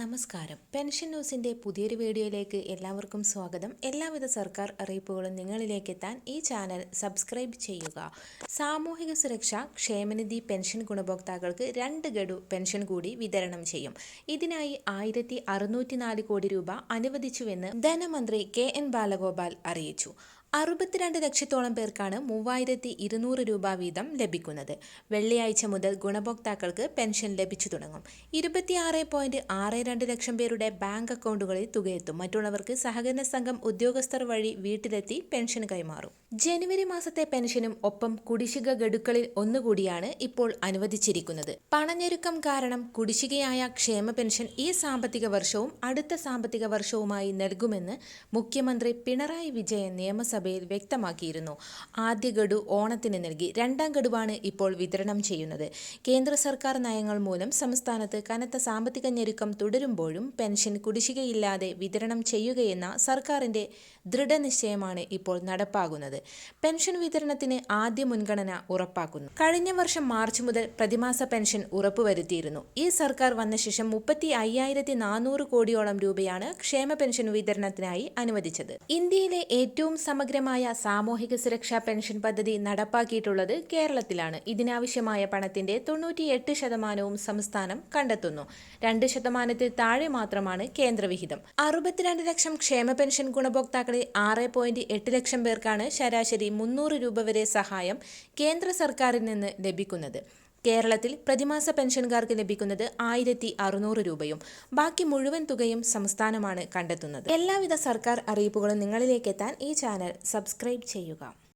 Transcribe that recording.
നമസ്കാരം. പെൻഷൻ ന്യൂസിന്റെ പുതിയൊരു വീഡിയോയിലേക്ക് എല്ലാവർക്കും സ്വാഗതം. എല്ലാവിധ സർക്കാർ അറിയിപ്പുകളും നിങ്ങളിലേക്ക് എത്താൻ ഈ ചാനൽ സബ്സ്ക്രൈബ് ചെയ്യുക. സാമൂഹിക സുരക്ഷ ക്ഷേമനിധി പെൻഷൻ ഗുണഭോക്താക്കൾക്ക് രണ്ട് ഗഡു പെൻഷൻ കൂടി വിതരണം ചെയ്യും. ഇതിനായി ആയിരത്തി കോടി രൂപ അനുവദിച്ചുവെന്ന് ധനമന്ത്രി കെ എൻ ബാലഗോപാൽ അറിയിച്ചു. അറുപത്തിരണ്ട് ലക്ഷത്തോളം പേർക്കാണ് മൂവായിരത്തി ഇരുന്നൂറ് രൂപ വീതം ലഭിക്കുന്നത്. വെള്ളിയാഴ്ച മുതൽ ഗുണഭോക്താക്കൾക്ക് പെൻഷൻ ലഭിച്ചു തുടങ്ങും. ഇരുപത്തിയാറ് പോയിന്റ് ആറ് രണ്ട് ലക്ഷം പേരുടെ ബാങ്ക് അക്കൗണ്ടുകളിൽ തുകയെത്തും. മറ്റുള്ളവർക്ക് സഹകരണ സംഘം ഉദ്യോഗസ്ഥർ വഴി വീട്ടിലെത്തി പെൻഷൻ കൈമാറും. ജനുവരി മാസത്തെ പെൻഷനും ഒപ്പം കുടിശ്ശിക ഗഡുക്കളിൽ ഒന്നുകൂടിയാണ് ഇപ്പോൾ അനുവദിച്ചിരിക്കുന്നത്. പണഞ്ഞെരുക്കം കാരണം കുടിശ്ശികയായ ക്ഷേമ പെൻഷൻ ഈ സാമ്പത്തിക വർഷവും അടുത്ത സാമ്പത്തിക വർഷവുമായി നൽകുമെന്ന് മുഖ്യമന്ത്രി പിണറായി വിജയൻ നിയമസഭ സഭയിൽ വ്യക്തമാക്കിയിരുന്നു. ആദ്യ ഗഡു ഓണത്തിന് നൽകി രണ്ടാം ഗഡുവാണ് ഇപ്പോൾ വിതരണം ചെയ്യുന്നത്. കേന്ദ്ര സർക്കാർ നയങ്ങൾ മൂലം സംസ്ഥാനത്ത് കനത്ത സാമ്പത്തിക ഞെരുക്കം തുടരുമ്പോഴും പെൻഷൻ കുടിശ്ശികയില്ലാതെ വിതരണം ചെയ്യുകയെന്ന സർക്കാരിന്റെ ദൃഢനിശ്ചയമാണ് ഇപ്പോൾ നടപ്പാകുന്നത്. പെൻഷൻ വിതരണത്തിന് ആദ്യ മുൻഗണന ഉറപ്പാക്കുന്നു. കഴിഞ്ഞ വർഷം മാർച്ച് മുതൽ പ്രതിമാസ പെൻഷൻ ഉറപ്പുവരുത്തിയിരുന്നു. ഈ സർക്കാർ വന്ന ശേഷം മുപ്പത്തി അയ്യായിരത്തി നാനൂറ് കോടിയോളം രൂപയാണ് ക്ഷേമ പെൻഷൻ വിതരണത്തിനായി അനുവദിച്ചത്. ഇന്ത്യയിലെ ഏറ്റവും സമഗ്രമായ സാമൂഹിക സുരക്ഷാ പെൻഷൻ പദ്ധതി നടപ്പാക്കിയിട്ടുള്ളത് കേരളത്തിലാണ്. ഇതിനാവശ്യമായ പണത്തിന്റെ തൊണ്ണൂറ്റിയെട്ട് ശതമാനവും സംസ്ഥാനം കണ്ടെത്തുന്നു. രണ്ട് ശതമാനത്തിൽ താഴെ മാത്രമാണ് കേന്ദ്രവിഹിതം. അറുപത്തിരണ്ട് ലക്ഷം ക്ഷേമ പെൻഷൻ ഗുണഭോക്താക്കളിൽ ആറ് പോയിന്റ് എട്ട് ലക്ഷം പേർക്കാണ് ശരാശരി മുന്നൂറ് രൂപ വരെ സഹായം കേന്ദ്ര സർക്കാരിൽ നിന്ന് ലഭിക്കുന്നത്. കേരളത്തിൽ പ്രതിമാസ പെൻഷൻകാർക്ക് ലഭിക്കുന്നത് ആയിരത്തി അറുന്നൂറ് രൂപയും ബാക്കി മുഴുവൻ തുകയും സംസ്ഥാനമാണ് കണ്ടെത്തുന്നത്. എല്ലാവിധ സർക്കാർ അറിയിപ്പുകളും നിങ്ങളിലേക്ക് എത്താൻ ഈ ചാനൽ സബ്സ്ക്രൈബ് ചെയ്യുക.